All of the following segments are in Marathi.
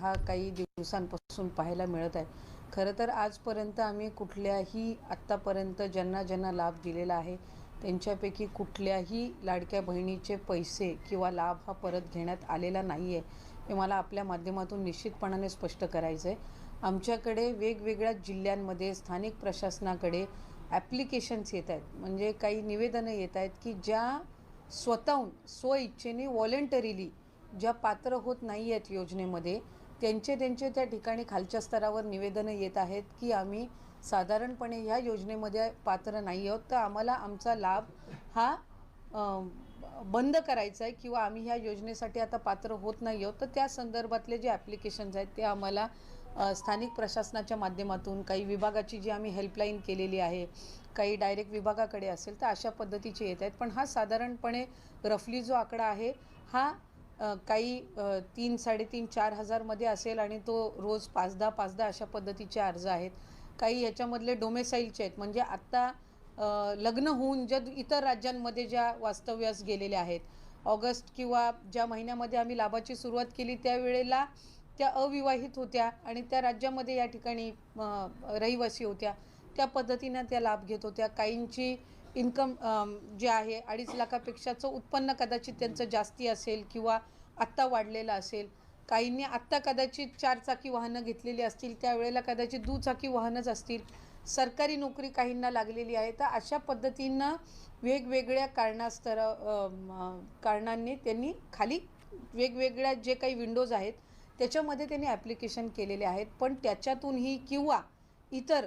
हा काही दिवसांपासून पाहायला मिळत आहे. खरं तर आजपर्यंत आम्ही कुठल्याही आत्तापर्यंत ज्यांना ज्यांना लाभ दिलेला आहे त्यांच्यापैकी कुठल्याही लाडक्या बहिणीचे पैसे किंवा लाभ हा परत घेण्यात आलेला नाही आहे हे मला आपल्या माध्यमातून निश्चितपणाने स्पष्ट करायचं आहे आमच्याकडे वेगवेगळ्या जिल्ह्यांमध्ये स्थानिक प्रशासनाकडे ॲप्लिकेशन्स येत आहेत. म्हणजे काही निवेदनं येत आहेत की ज्या स्वतःहून स्वइच्छेने व्हॉलेंटरीली ज्या पात्र होत नाही आहेत योजनेमध्ये त्यांचे त्यांचे त्या ठिकाणी खालच्या स्तरावर निवेदनं येत आहेत की आम्ही साधारणपणे ह्या योजनेमध्ये पात्र नाही आहोत. तर आम्हाला आमचा लाभ हा बंद करायचा आहे किंवा आम्ही ह्या योजनेसाठी आता पात्र होत नाही आहोत. तर त्या संदर्भातले जे ॲप्लिकेशन्स आहेत ते आम्हाला स्थानिक प्रशासनाच्या माध्यमातून काही विभागाची जी आम्ही हेल्पलाईन केलेली आहे काही डायरेक्ट विभागाकडे असेल तर अशा पद्धतीचे येत आहेत. पण हा साधारणपणे रफली जो आकडा आहे हा काही तीन साडेतीन चार हजारमध्ये असेल आणि तो रोज पाच दहा पाच दहा अशा पद्धतीचे अर्ज आहेत. काही याच्यामधले डोमेसाईलचे आहेत. म्हणजे आत्ता लग्न होऊन ज्या इतर राज्यांमध्ये ज्या वास्तव्यास गेलेल्या आहेत ऑगस्ट किंवा ज्या महिन्यामध्ये आम्ही लाभाची सुरुवात केली त्यावेळेला त्या अविवाहित होत्या आणि त्या राज्यामध्ये या ठिकाणी रहिवासी होत्या. त्या पद्धतीनं त्या लाभ घेत होत्या. काहींची इन्कम जे आहे अडीच लाखापेक्षाचं उत्पन्न कदाचित त्यांचं जास्ती असेल किंवा आत्ता वाढलेलं असेल. काहींनी आत्ता कदाचित चारचाकी वाहनं घेतलेली असतील त्यावेळेला कदाचित दुचाकी वाहनच असतील. सरकारी नोकरी काहींना लागलेली आहे. तर अशा पद्धतीनं वेगवेगळ्या कारणास्तर कारणांनी त्यांनी खाली वेगवेगळ्या जे काही विंडोज आहेत त्याच्यामध्ये त्यांनी ॲप्लिकेशन केलेले आहेत. पण त्याच्यातूनही किंवा इतर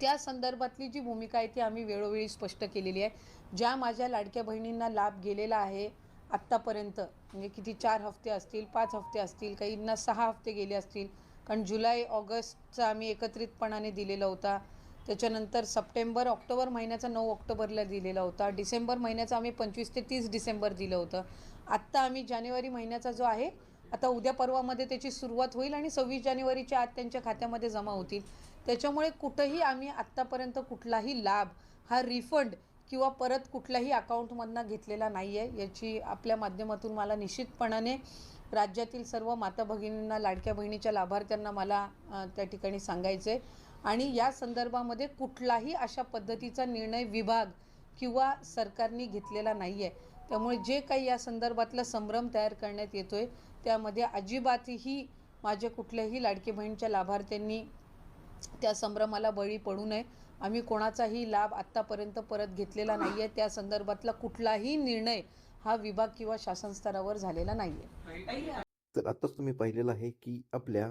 त्या संदर्भातली जी भूमिका आहे ती आम्ही वेळोवेळी स्पष्ट केलेली आहे. ज्या माझ्या लाडक्या बहिणींना लाभ गेलेला आहे आत्तापर्यंत म्हणजे किती चार हफ्ते असतील पाच हफ्ते असतील काहींना सहा हफ्ते गेले असतील कारण जुलै ऑगस्टचा आम्ही एकत्रितपणाने दिलेला होता. त्याच्यानंतर सप्टेंबर ऑक्टोबर महिन्याचा नऊ ऑक्टोबरला दिलेला होता. डिसेंबर महिन्याचा आम्ही पंचवीस ते तीस डिसेंबर दिलं होतं. आत्ता आम्ही जानेवारी महिन्याचा जो आहे आता उद्या परवामध्ये त्याची सुरुवात होईल आणि सव्वीस जानेवारीच्या आत त्यांच्या खात्यामध्ये जमा होतील. त्याच्यामुळे कुठंही आम्ही आत्तापर्यंत कुठलाही लाभ हा रिफंड किंवा परत कुठल्याही अकाउंटमधनं घेतलेला नाही आहे याची आपल्या माध्यमातून मला निश्चितपणाने राज्यातील सर्व माता भगिनींना लाडक्या बहिणीच्या लाभार्थ्यांना मला त्या ठिकाणी सांगायचं आहे आणि या संदर्भामध्ये कुठलाही अशा पद्धतीचा निर्णय विभाग किंवा सरकारने घेतलेला नाही आहे त्यामुळे जे काही या संदर्भातला संभ्रम तयार करण्यात येतो आहे त्यामध्ये अजिबातही माझ्या कुठल्याही लाडकी बहिणीच्या लाभार्थ्यांनी त्या संभ्रमाला बळी पडू नये. आम्ही कोणाचाही लाभ आत्तापर्यंत परत घेतलेला नाही आहे त्या संदर्भातला कुठलाही निर्णय हा विभाग किंवा शासन स्तरावर झालेला नाही आहे तर आताच तुम्ही पाहिलेलं आहे की आपल्या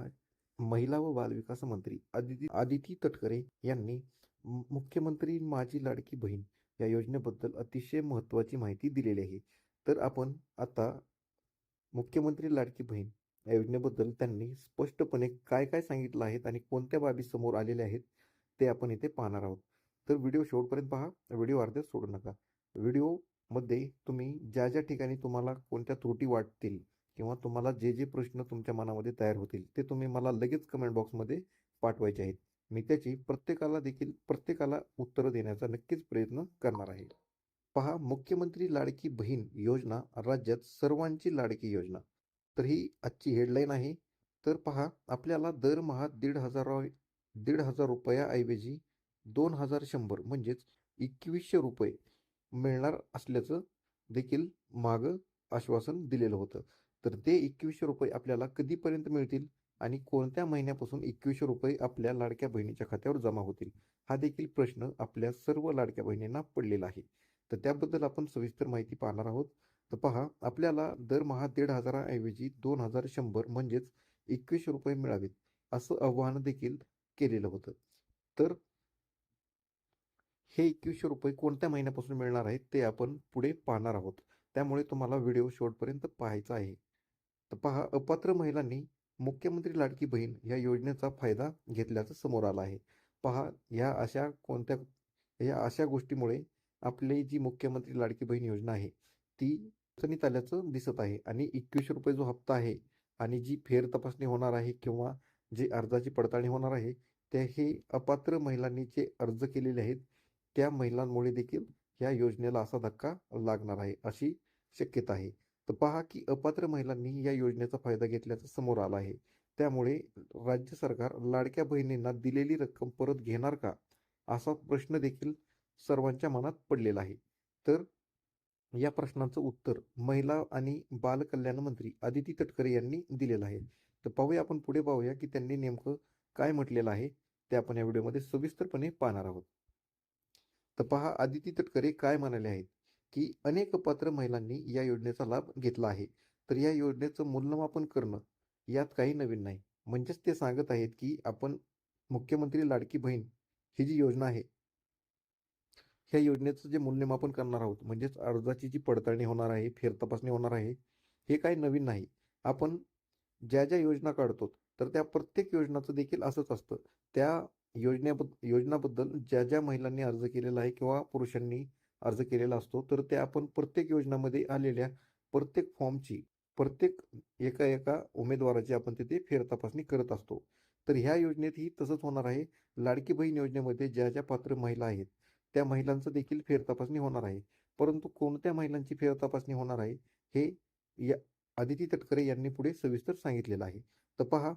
महिला व बालविकास मंत्री आदिती आदिती तटकरे यांनी मुख्यमंत्री माझी लाडकी बहीण या योजनेबद्दल अतिशय महत्त्वाची माहिती दिलेली आहे. तर आपण आता मुख्यमंत्री लाडकी बहीण या योजनेबद्दल त्यांनी स्पष्टपणे काय काय सांगितलं आहेत आणि कोणत्या बाबी समोर आलेल्या आहेत ते आपण इथे पाहणार आहोत. तर व्हिडिओ शेवटपर्यंत पहा व्हिडिओ अर्ध्यात सोडू नका. व्हिडिओमध्ये तुम्ही ज्या ज्या ठिकाणी तुम्हाला कोणत्या त्रुटी वाटतील किंवा तुम्हाला जे जे प्रश्न तुमच्या मनामध्ये तयार होतील ते तुम्ही मला लगेच कमेंट बॉक्समध्ये पाठवायचे आहेत. मी त्याची प्रत्येकाला देखील प्रत्येकाला उत्तरं देण्याचा नक्कीच प्रयत्न करणार आहे. पहा मुख्यमंत्री लाडकी बहीण योजना राज्यात सर्वांची लाडकी योजना. तर ही आजची हेडलाईन आहे. तर पहा आपल्याला दरमहा दीड हजार दीड हजार रुपयाऐवजी दोन हजार शंभर म्हणजेच एकवीसशे रुपये मिळणार असल्याचं देखील मागं आश्वासन दिलेलं होतं. तर ते एकवीसशे रुपये आपल्याला कधीपर्यंत मिळतील आणि कोणत्या महिन्यापासून एकवीसशे रुपये आपल्या लाडक्या बहिणीच्या खात्यावर जमा होतील हा देखील प्रश्न आपल्या सर्व लाडक्या बहिणींना पडलेला आहे. तर त्याबद्दल आपण सविस्तर माहिती पाहणार आहोत. तर पहा आपल्याला दरमहा दीड हजाराऐवजी दोन हजार शंभर म्हणजेच एकवीसशे रुपये मिळावेत असं आव्हान देखील केलेलं होतं. तर हे एकवीसशे रुपये कोणत्या महिन्यापासून मिळणार आहेत ते आपण पुढे पाहणार आहोत. त्यामुळे तुम्हाला व्हिडिओ शेवटपर्यंत पाहायचा आहे. तर पहा अपात्र महिलांनी मुख्यमंत्री लाडकी बहीण या योजनेचा फायदा घेतल्याचं समोर आलं आहे. पहा ह्या अशा कोणत्या या अशा गोष्टीमुळे आपली जी मुख्यमंत्री लाडकी बहीण योजना आहे ती अडचणीत आल्याचं दिसत आहे. आणि एकवीसशे रुपये जो हप्ता आहे आणि जी फेर तपासणी होणार आहे किंवा जी अर्जाची पडताळणी होणार आहे त्या हे अपात्र महिलांनी जे अर्ज केलेले आहेत त्या महिलांमुळे देखील या योजनेला असा धक्का लागणार आहे अशी शक्यता आहे. तर पहा की अपात्र महिलांनी या योजनेचा फायदा घेतल्याचं समोर आलं आहे. त्यामुळे राज्य सरकार लाडक्या बहिणींना दिलेली रक्कम परत घेणार का असा प्रश्न देखील सर्वांच्या मनात पडलेला आहे. तर या प्रश्नाचं उत्तर महिला आणि बालकल्याण मंत्री आदिती तटकरे यांनी दिलेलं आहे. तर पाहूया आपण पुढे पाहूया की त्यांनी नेमकं काय म्हटलेलं आहे ते आपण या व्हिडिओमध्ये सविस्तरपणे पाहणार आहोत. तर पहा आदिती तटकरे काय म्हणाले आहेत की अनेक पात्र महिलांनी या योजनेचा लाभ घेतला आहे. तर या योजनेचं मूल्यमापन करणं यात काही नवीन नाही. म्हणजेच ते सांगत आहेत की आपण मुख्यमंत्री लाडकी बहीण ही जी योजना आहे ह्या योजनेचं जे मूल्यमापन करणार आहोत म्हणजेच अर्जाची जी पडताळणी होणार आहे फेर तपासणी होणार आहे हे काही नवीन नाही. आपण ज्या ज्या योजना काढतो तर त्या प्रत्येक योजनाचं देखील असंच असतं. त्या योजनेबद्द योजनाबद्दल ज्या ज्या महिलांनी अर्ज केलेला आहे किंवा पुरुषांनी अर्ज केलेला असतो तर त्या आपण प्रत्येक योजनामध्ये आलेल्या प्रत्येक फॉर्मची प्रत्येक एका एका उमेदवाराची आपण तिथे फेर तपासणी करत असतो. तर ह्या योजनेतही तसंच होणार आहे. लाडकी बहीण योजनेमध्ये ज्या ज्या पात्र महिला आहेत त्या महिलांचं देखील फेरतपासणी होणार आहे. परंतु कोणत्या महिलांची फेरतपासणी होणार आहे हे या आदिती तटकरे यांनी पुढे सविस्तर सांगितलेलं आहे. तर पहा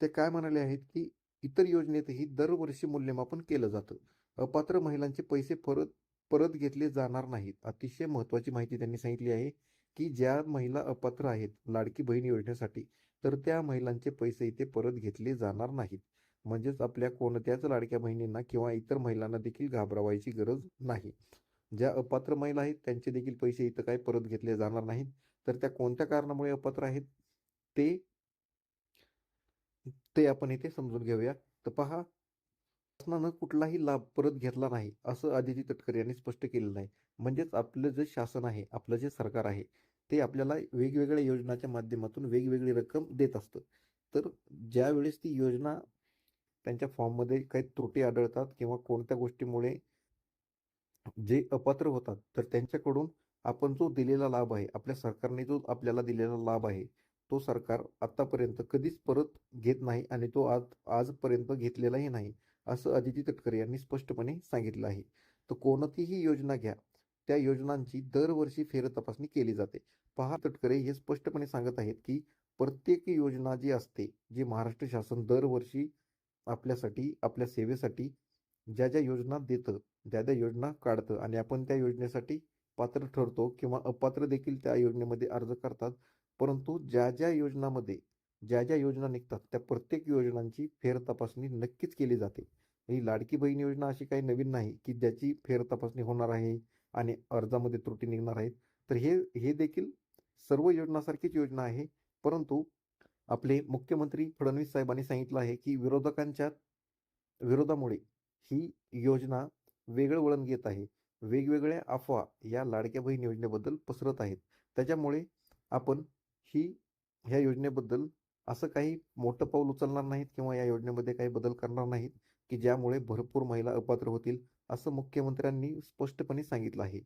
ते काय म्हणाले आहेत की इतर योजनेतही दरवर्षी मूल्यमापन केलं जातं. अपात्र महिलांचे पैसे परत परत घेतले जाणार नाहीत. अतिशय महत्त्वाची माहिती त्यांनी सांगितली आहे की ज्या महिला अपात्र आहेत लाडकी बहीण योजनेसाठी तर त्या महिलांचे पैसे इथे परत घेतले जाणार नाहीत. म्हणजेच आपल्या कोणत्याच लाडक्या बहिणींना किंवा इतर महिलांना देखील घाबरावायची गरज नाही. ज्या अपात्र महिला आहेत त्यांचे देखील पैसे इथं काय परत घेतले जाणार नाहीत. तर त्या कोणत्या कारणामुळे अपात्र आहेत? ते ते आपण इथे समजून घेऊया. तर पहा शासनानं कुठलाही लाभ परत घेतला नाही असं आदिती तटकरे यांनी स्पष्ट केलेलं आहे. म्हणजेच आपलं जे शासन आहे आपलं जे सरकार आहे ते आपल्याला वेगवेगळ्या योजनाच्या माध्यमातून वेगवेगळी रक्कम देत असतं. तर ज्यावेळेस ती योजना त्यांच्या फॉर्ममध्ये काही त्रुटी आढळतात किंवा कोणत्या गोष्टीमुळे जे अपात्र होतात तर त्यांच्याकडून आपण जो दिलेला लाभ आहे आपल्या सरकारने जो आपल्याला दिलेला लाभ आहे तो सरकार आत्तापर्यंत कधीच परत घेत नाही आणि तो आज आजपर्यंत घेतलेलाही नाही असं अदिती तटकरे यांनी स्पष्टपणे सांगितलं आहे. तर कोणतीही योजना घ्या. त्या योजनांची दरवर्षी फेरतपासणी केली जाते. पहा तटकरे हे स्पष्टपणे सांगत आहेत की प्रत्येक योजना जी असते जी महाराष्ट्र शासन दरवर्षी आपल्यासाठी आपल्या सेवेसाठी ज्या ज्या योजना देतं ज्या ज्या योजना काढतं आणि आपण त्या योजनेसाठी पात्र ठरतो किंवा अपात्र देखील त्या योजनेमध्ये अर्ज करतात. परंतु ज्या ज्या योजनामध्ये ज्या ज्या योजना निघतात त्या प्रत्येक योजनांची फेर तपासणी नक्कीच केली जाते. ही लाडकी बहीण योजना अशी काही नवीन नाही की ज्याची फेर तपासणी होणार आहे आणि अर्जामध्ये त्रुटी निघणार आहेत. तर हे हे देखील सर्व योजनासारखीच योजना आहे. परंतु आपले मुख्यमंत्री फडणवीस साहेबांनी सांगितलं आहे की विरोधकांच्या विरोधामुळे ही योजना वेगळं वळण घेत आहे. वेगवेगळ्या अफवा या लाडक्या बहीण योजनेबद्दल पसरत आहेत. त्याच्यामुळे आपण ही ह्या योजनेबद्दल असं काही मोठं पाऊल उचलणार नाहीत किंवा या योजनेमध्ये काही बदल करणार नाहीत की ज्यामुळे भरपूर महिला अपात्र होतील असं मुख्यमंत्र्यांनी स्पष्टपणे सांगितलं आहे.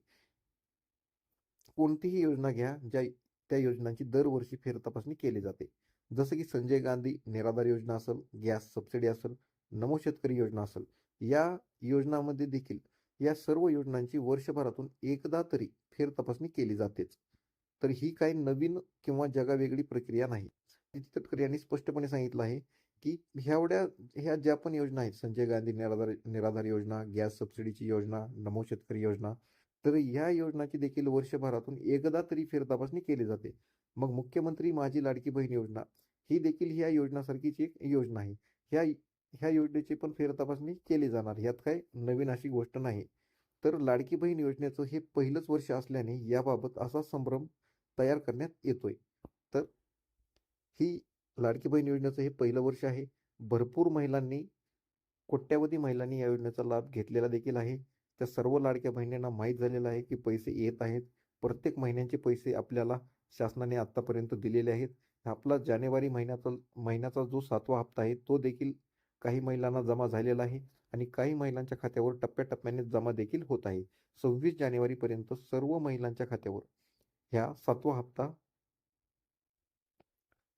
कोणतीही योजना घ्या ज्या त्या योजनांची दरवर्षी फेरतपासणी केली जाते. जसं की संजय गांधी निराधार योजना असेल गॅस सबसिडी असेल नमो शेतकरी योजना असेल या योजनामध्ये देखील या सर्व योजनांची वर्षभरातून एकदा तरी फेर तपासणी केली जातेच. तर ही काही नवीन किंवा जगावेगळी प्रक्रिया नाही. नितीन तटकरे यांनी स्पष्टपणे सांगितलं आहे की ह्यावड्या ह्या ज्या पण योजना आहेत संजय गांधी निराधार निराधार योजना गॅस सबसिडीची योजना नमो शेतकरी योजना तर या योजनाची देखील वर्षभरातून एकदा तरी फेर तपासणी केली जाते. मग मुख्यमंत्री माझी लाडकी बहीण योजना ही देखील ह्या योजनासारखीच एक योजना आहे. ह्या ह्या योजनेची पण फेरतपासणी केली जाणार. यात काय नवीन अशी गोष्ट नाही. तर लाडकी बहीण योजनेचं हे पहिलंच वर्ष असल्याने याबाबत असा संभ्रम तयार करण्यात येतोय. तर ही लाडकी बहीण योजनेचं हे पहिलं वर्ष आहे. भरपूर महिलांनी कोट्यावधी महिलांनी या योजनेचा लाभ घेतलेला देखील आहे. त्या सर्व लाडक्या बहिणींना माहीत झालेलं आहे की पैसे येत आहेत. प्रत्येक महिन्यांचे पैसे आपल्याला शासनाने आत्तापर्यंत दिलेले आहेत. आपला जानेवारी महिन्याचा महिन्याचा जो सातवा हप्ता आहे तो देखील काही महिलांना जमा झालेला आहे आणि काही महिलांच्या खात्यावर टप्प्याटप्प्याने जमा देखील होत आहे. सव्वीस जानेवारीपर्यंत सर्व महिलांच्या खात्यावर ह्या सातवा हप्ता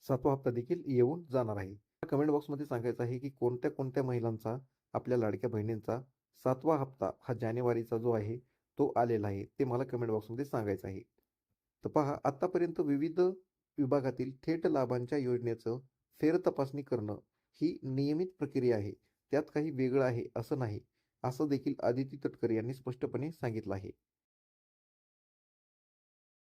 सातवा हप्ता देखील येऊन जाणार आहे. कमेंट बॉक्समध्ये सांगायचं आहे की कोणत्या कोणत्या महिलांचा आपल्या लाडक्या बहिणींचा सातवा हप्ता हा जानेवारीचा जो आहे तो आलेला आहे ते मला कमेंट बॉक्समध्ये सांगायचं आहे. तर पहा आत्तापर्यंत विविध विभागातील थेट लाभांच्या योजनेचं फेरतपासणी करणं ही नियमित प्रक्रिया आहे. त्यात काही वेगळं आहे असं नाही असं देखील आदिती तटकरे यांनी स्पष्टपणे सांगितलं आहे.